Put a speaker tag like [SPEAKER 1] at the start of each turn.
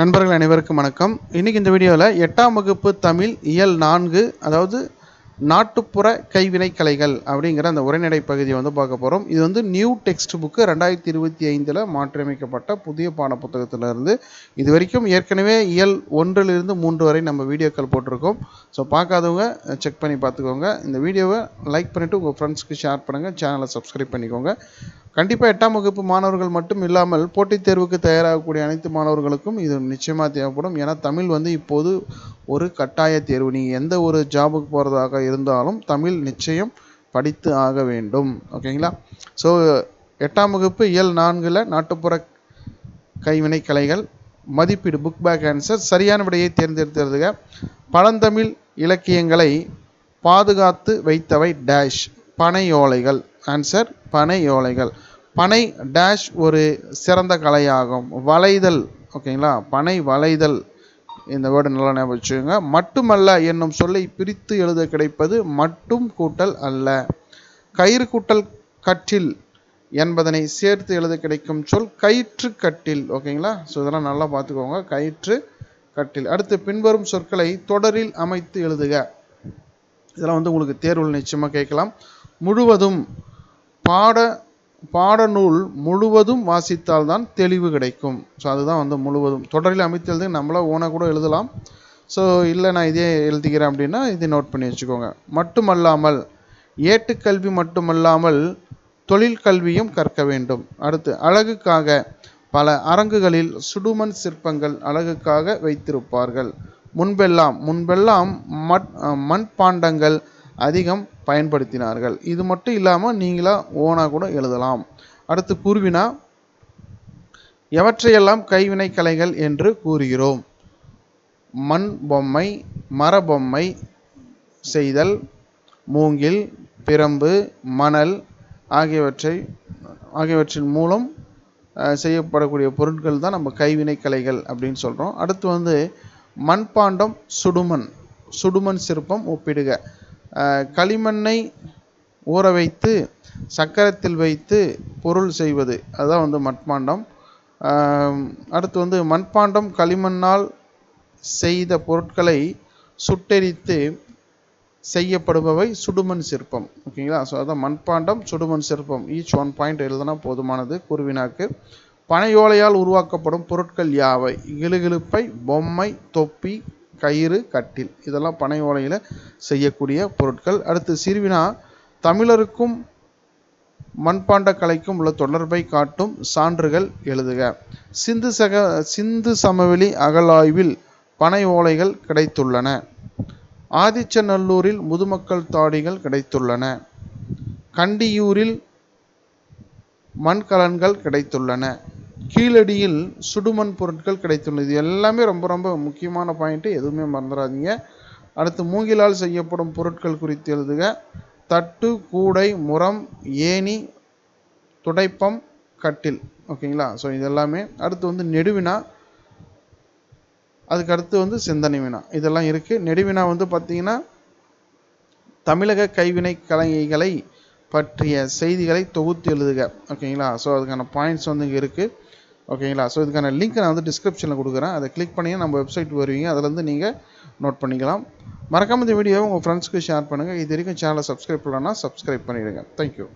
[SPEAKER 1] நண்பர்கள் அனைவருக்கும் வணக்கம். இன்றைக்கி இந்த வீடியோவில் எட்டாம் வகுப்பு தமிழ் இயல் நான்கு அதாவது நாட்டுப்புற கைவினை கலைகள் அப்படிங்கிற அந்த உரைநடை பகுதியை வந்து பார்க்க போகிறோம் இது வந்து நியூ டெக்ஸ்ட் புக்கு ரெண்டாயிரத்தி இருபத்தி ஐந்தில் மாற்றியமைக்கப்பட்ட புதிய பாட புத்தகத்திலிருந்து இது வரைக்கும் ஏற்கனவே இயல் ஒன்றிலிருந்து மூன்று வரை நம்ம வீடியோக்கள் போட்டிருக்கோம். ஸோ பார்க்காதவங்க செக் பண்ணி பார்த்துக்கோங்க. இந்த வீடியோவை லைக் பண்ணிவிட்டு உங்கள் ஃப்ரெண்ட்ஸ்க்கு ஷேர் பண்ணுங்கள் சேனலை சப்ஸ்கிரைப் பண்ணிக்கோங்க. கண்டிப்பாக எட்டாம் வகுப்பு மாணவர்கள் மட்டும் இல்லாமல் போட்டித் தேர்வுக்கு தயாராகக்கூடிய அனைத்து மாணவர்களுக்கும் இது நிச்சயமாக தேவைப்படும். ஏன்னா தமிழ் வந்து இப்போது ஒரு கட்டாய தேர்வு. நீங்கள் எந்த ஒரு ஜாபுக்கு போகிறதாக இருந்தாலும் தமிழ் நிச்சயம் படித்து ஆக வேண்டும். ஓகேங்களா? ஸோ எட்டாம் வகுப்பு இயல் நான்கில் நாட்டுப்புற கைவினை கலைகள் மதிப்பீடு புக் பேக் ஆன்சர் சரியான விடையை தேர்ந்தெடுத்துறதுங்க பழந்தமிழ் இலக்கியங்களை பாதுகாத்து வைத்தவை டேஷ் பனையோலைகள். ஆன்சர் ஓலைகள். பனை டேஷ் ஒரு சிறந்த கலையாகும். வளைதல் ஓகேங்களா பனை வளைதல் இந்த வேர்டு நல்லா ஞாபகம் வச்சுக்கோங்க. மட்டுமல்ல என்னும் சொல்லை பிரித்து எழுத கிடைப்பது மட்டும் கூட்டல் அல்ல. கயிறு கூட்டல் கற்றில் என்பதனை சேர்த்து எழுத கிடைக்கும் சொல் கயிற்று கட்டில் ஓகேங்களா ஸோ இதெல்லாம் நல்லா பார்த்துக்கோங்க. கயிற்று கட்டில். அடுத்து பின்வரும் சொற்களை தொடரில் அமைத்து எழுதுக. இதெல்லாம் வந்து உங்களுக்கு தேர்வில் நிச்சயமாக கேட்கலாம். முழுவதும் பாட பாடநூல் முழுவதும் வாசித்தால் தான் தெளிவு கிடைக்கும். ஸோ அதுதான் வந்து முழுவதும். தொடரில் அமைத்தெழுது நம்மளாக ஓனாக கூட எழுதலாம். ஸோ இல்லை நான் இதே எழுதிக்கிறேன் அப்படின்னா இதை நோட் பண்ணி வச்சுக்கோங்க. மட்டுமல்லாமல் ஏட்டுக்கல்வி மட்டுமல்லாமல் தொழில் கல்வியும் கற்க வேண்டும். அடுத்து அழகுக்காக பல அரங்குகளில் சுடுமண் சிற்பங்கள் அழகுக்காக வைத்திருப்பார்கள். முன்பெல்லாம் முன்பெல்லாம் மண் மண்பாண்டங்கள் அதிகம் பயன்படுத்தினார்கள். இது மட்டும் இல்லாமல் நீங்களாக ஓனாக கூட எழுதலாம். அடுத்து கூறுவினா எவற்றையெல்லாம் கைவினை கலைகள் என்று கூறுகிறோம்? மண் பொம்மை மரபொம்மை செய்தல் மூங்கில் பிரம்பு மணல் ஆகியவற்றை ஆகியவற்றின் மூலம் செய்யப்படக்கூடிய பொருட்கள் தான் நம்ம கைவினை கலைகள் அப்படின்னு சொல்கிறோம் அடுத்து வந்து மண்பாண்டம் சுடுமண் சுடுமண் சிற்பம் ஒப்பிடுக. களிமண்ணை ஊற வைத்து சக்கரத்தில் வைத்து பொருள் செய்வது. அதுதான் வந்து மட்பாண்டம். அடுத்து வந்து மண்பாண்டம் களிமண்ணால் செய்த பொருட்களை சுட்டெரித்து செய்யப்படுபவை சுடுமண் சிற்பம். ஓகேங்களா? ஸோ அதான் மண்பாண்டம் சுடுமண் சிற்பம். ஈச் ஒன் பாயிண்ட் எழுதுனா போதுமானது. குருவினாக்கு பனையோலையால் உருவாக்கப்படும் பொருட்கள் யாவை? கிளுகிழுப்பை பொம்மை தொப்பி கயிறு கட்டில். இதெல்லாம் பனை ஓலையில் செய்யக்கூடிய பொருட்கள். அடுத்து சிறுவினா தமிழருக்கும் மண்பாண்ட கலைக்கும் உள்ள தொடர்பை காட்டும் சான்றுகள் எழுதுக. சிந்து சக சிந்து சமவெளி அகலாய்வில் பனை ஓலைகள் கிடைத்துள்ளன. ஆதிச்சநல்லூரில் முதுமக்கள் தாடிகள் கிடைத்துள்ளன. கண்டியூரில் மண்கலன்கள் கிடைத்துள்ளன. கீழடியில் சுடுமண் பொருட்கள் கிடைத்துள்ளது இது எல்லாமே ரொம்ப ரொம்ப முக்கியமான பாயிண்ட்டு எதுவுமே மறந்துடாதீங்க. அடுத்து மூங்கிலால் செய்யப்படும் பொருட்கள் குறித்து எழுதுக. தட்டு கூடை முரம் ஏணி துடைப்பம் கட்டில். ஓகேங்களா? ஸோ இது எல்லாமே அடுத்து வந்து நெடுவினா. அதுக்கு அடுத்து வந்து சிந்தனை வினா. இதெல்லாம் இருக்குது நெடுவினா வந்து பார்த்திங்கன்னா தமிழக கைவினை கலைகளை பற்றிய செய்திகளை தொகுத்து எழுதுக. ஓகேங்களா? ஸோ அதுக்கான பாயிண்ட்ஸ் வந்து இங்கே இருக்குது ஓகேங்களா? ஸோ இதுக்கான லிங்க் நான் வந்து டிஸ்கிரிப்ஷனில் கொடுக்குறேன். அதை கிளிக் பண்ணி நம்ம வெப்சைட் வருவீங்க. அதிலேருந்து நீங்கள் நோட் பண்ணிக்கலாம். மறக்காமல் இந்த வீடியோவை உங்கள் ஃப்ரெண்ட்ஸ்க்கு ஷேர் பண்ணுங்கள் இது வரைக்கும் சேனலை சப்ஸ்கிரைப் பண்ணலன்னா சப்ஸ்கிரைப் பண்ணிவிடுங்க தேங்க்யூ